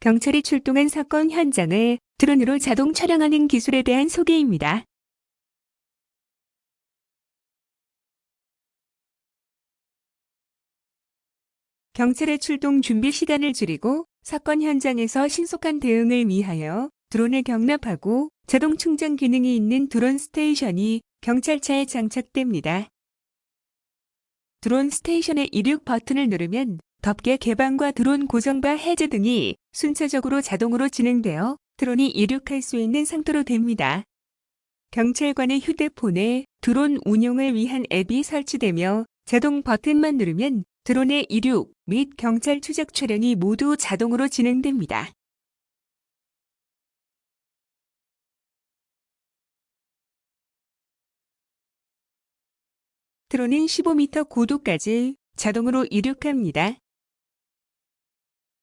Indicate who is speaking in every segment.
Speaker 1: 경찰이 출동한 사건 현장을 드론으로 자동 촬영하는 기술에 대한 소개입니다. 경찰의 출동 준비 시간을 줄이고 사건 현장에서 신속한 대응을 위하여 드론을 경납하고 자동 충전 기능이 있는 드론 스테이션이 경찰차에 장착됩니다. 드론 스테이션의 이륙 버튼을 누르면 덮개 개방과 드론 고정바 해제 등이 순차적으로 자동으로 진행되어 드론이 이륙할 수 있는 상태로 됩니다. 경찰관의 휴대폰에 드론 운용을 위한 앱이 설치되며 자동 버튼만 누르면 드론의 이륙 및 경찰 추적 촬영이 모두 자동으로 진행됩니다. 드론은 15m 고도까지 자동으로 이륙합니다.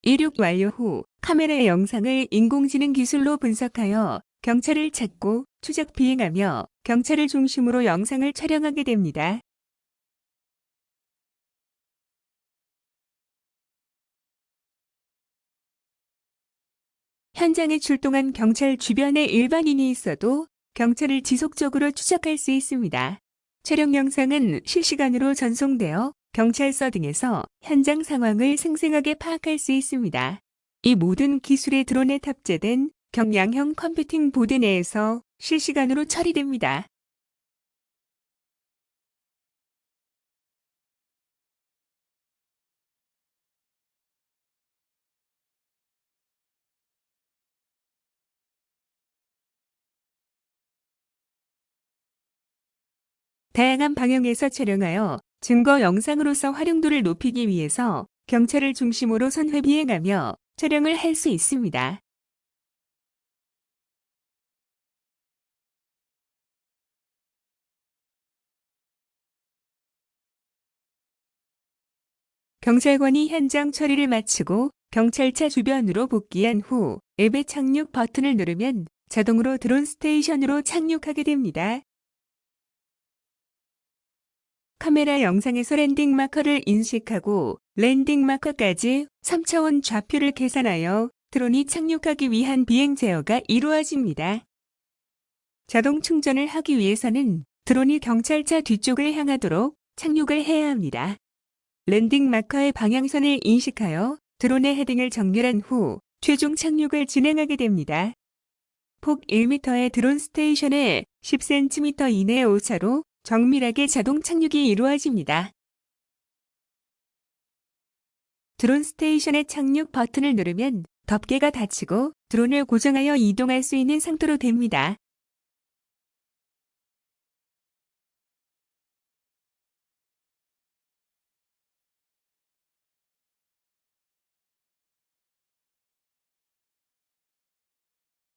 Speaker 1: 이륙 완료 후 카메라의 영상을 인공지능 기술로 분석하여 경찰을 찾고 추적 비행하며 경찰을 중심으로 영상을 촬영하게 됩니다. 현장에 출동한 경찰 주변에 일반인이 있어도 경찰을 지속적으로 추적할 수 있습니다. 촬영 영상은 실시간으로 전송되어 경찰서 등에서 현장 상황을 생생하게 파악할 수 있습니다. 이 모든 기술의 드론에 탑재된 경량형 컴퓨팅 보드 내에서 실시간으로 처리됩니다. 다양한 방향에서 촬영하여 증거 영상으로서 활용도를 높이기 위해서 경찰을 중심으로 선회 비행하며 촬영을 할 수 있습니다. 경찰관이 현장 처리를 마치고 경찰차 주변으로 복귀한 후 앱의 착륙 버튼을 누르면 자동으로 드론 스테이션으로 착륙하게 됩니다. 카메라 영상에서 랜딩 마커를 인식하고 랜딩 마커까지 3차원 좌표를 계산하여 드론이 착륙하기 위한 비행 제어가 이루어집니다. 자동 충전을 하기 위해서는 드론이 경찰차 뒤쪽을 향하도록 착륙을 해야 합니다. 랜딩 마커의 방향선을 인식하여 드론의 헤딩을 정렬한 후 최종 착륙을 진행하게 됩니다. 폭 1m의 드론 스테이션에 10cm 이내의 오차로 정밀하게 자동 착륙이 이루어집니다. 드론 스테이션의 착륙 버튼을 누르면 덮개가 닫히고 드론을 고정하여 이동할 수 있는 상태로 됩니다.